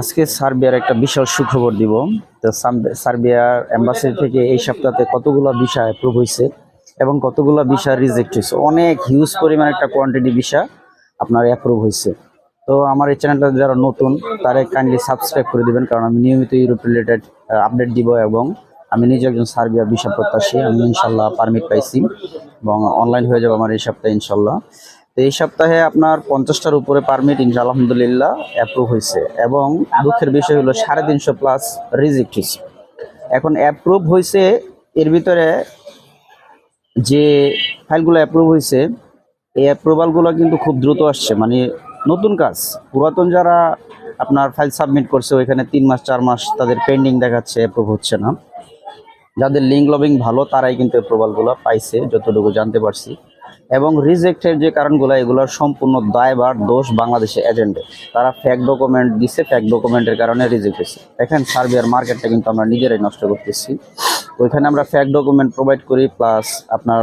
আজকে সার্বিয়ার একটা বিশাল সুখবর দিব। তো সার্বিয়ার এম্বাসি থেকে এই সপ্তাহে কতগুলো ভিসা অ্যাপ্রুভ হয়েছে এবং কতগুলো ভিসা রিজেক্ট হয়েছে অনেক হিউজ পরিমাণ একটা কোয়ান্টিটি ভিসা আপনার অ্যাপ্রুভ হয়েছে তো আমার এই চ্যানেলটা যারা নতুন, তারা কাইন্ডলি সাবস্ক্রাইব করে দিবেন কারণ আমি নিয়মিত ইউরোপ রিলেটেড আপডেট দিব এবং আমি নিজে একজন সার্বিয়া ভিসা প্রত্যাশী, আমি ইনশাল্লাহ পারমিট পাইছি এবং অনলাইন হয়ে যাবে আমার এই সপ্তাহে ইনশাল্লাহ। এই সপ্তাহে আপনার পঞ্চাশটার উপরে পারমিট ইনশা আলহামদুলিল্লাহ অ্যাপ্রুভ হয়েছে এবং দুঃখের বিষয় হলো সাড়ে তিনশো প্লাস রিজেক্ট হয়েছে। এখন অ্যাপ্রুভ হয়েছে, এর ভিতরে যে ফাইলগুলো অ্যাপ্রুভ হয়েছে, এই অ্যাপ্রুভালগুলো কিন্তু খুব দ্রুত আসছে। মানে নতুন কাজ, পুরাতন যারা আপনার ফাইল সাবমিট করছে, ওইখানে তিন মাস, চার মাস তাদের পেন্ডিং দেখাচ্ছে অ্যাপ্রুভ হচ্ছে না। যাদের লিঙ্ক লবিং ভালো, তারাই কিন্তু অ্যাপ্রুভালগুলো পাইছে, যতটুকু জানতে পারছি। এবং রিজেক্টের যে কারণগুলো, এগুলোর সম্পূর্ণ দায়ভার, দোষ বাংলাদেশে এজেন্টে তারা ফ্যাক ডকুমেন্ট দিচ্ছে ফ্যাক ডকুমেন্টের কারণে রিজেক্ট হয়েছে। দেখেন সার্বিয়ার মার্কেটটা কিন্তু আমরা নিজেরাই নষ্ট করতেছি। ওইখানে আমরা ফ্যাক ডকুমেন্ট প্রোভাইড করি প্লাস আপনার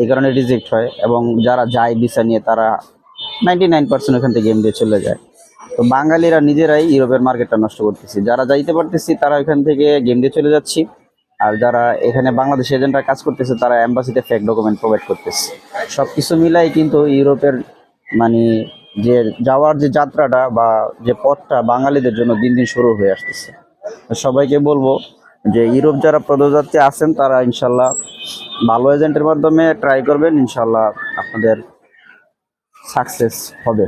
এই কারণে রিজেক্ট হয় এবং যারা যায় ভিসা নিয়ে, তারা নাইনটি নাইন পার্সেন্ট ওখান থেকে গেম দিয়ে চলে যায়। তো বাঙালিরা নিজেরাই ইউরোপের মার্কেটটা নষ্ট করতেছি। যারা যাইতে পারতেছি, তারা ওইখান থেকে গেম দিয়ে চলে যাচ্ছি। আর যারা এখানে বাংলাদেশ এজেন্টরা কাজ করতেছে, তারা এম্বাসিতে ফেক ডকুমেন্ট প্রোভাইড করতেছে। সব কিছু মিলাই কিন্তু ইউরোপের মানে যে যাওয়ার যে যাত্রাটা বা যে পথটা বাঙালিদের জন্য দিন দিন শুরু হয়ে আসতেছে। সবাইকে বলব যে ইউরোপ যারা পদযাত্রী আছেন, তারা ইনশাল্লাহ ভালো এজেন্টের মাধ্যমে ট্রাই করবেন, ইনশাল্লাহ আপনাদের সাকসেস হবে।